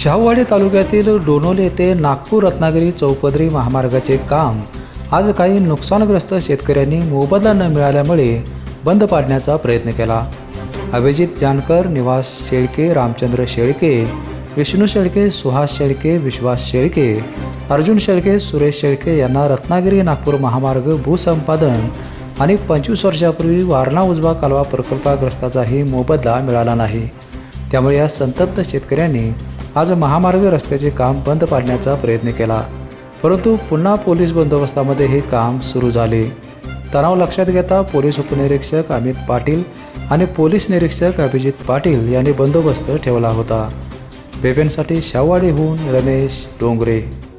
शाहूवाडी तालुक्यातील डोनोल येथे नागपूर रत्नागिरी चौपदरी महामार्गाचे काम. आज काही नुकसानग्रस्त शेतकऱ्यांनी मोबदला न मिळाल्यामुळे बंद पाडण्याचा प्रयत्न केला. अभिजित जानकर निवास शेळके रामचंद्र शेळके विष्णू शेळके सुहास शेळके विश्वास शेळके अर्जुन शेळके सुरेश शेळके यांना रत्नागिरी नागपूर महामार्ग भूसंपादन आणि पंचवीस वर्षापूर्वी वारणा उजवा कालवा प्रकल्पग्रस्ताचाही मोबदला मिळाला नाही. त्यामुळे या संतप्त शेतकऱ्यांनी आज महामार्ग रस्त्याचे काम बंद पाडण्याचा प्रयत्न केला. परंतु पुन्हा पोलीस बंदोबस्तामध्ये हे काम सुरू झाले. तणाव लक्षात घेता पोलीस उपनिरीक्षक अमित पाटील आणि पोलीस निरीक्षक अभिजित पाटील यांनी बंदोबस्त ठेवला होता. बेबेनसाठी शावाडीहून रमेश डोंगरे.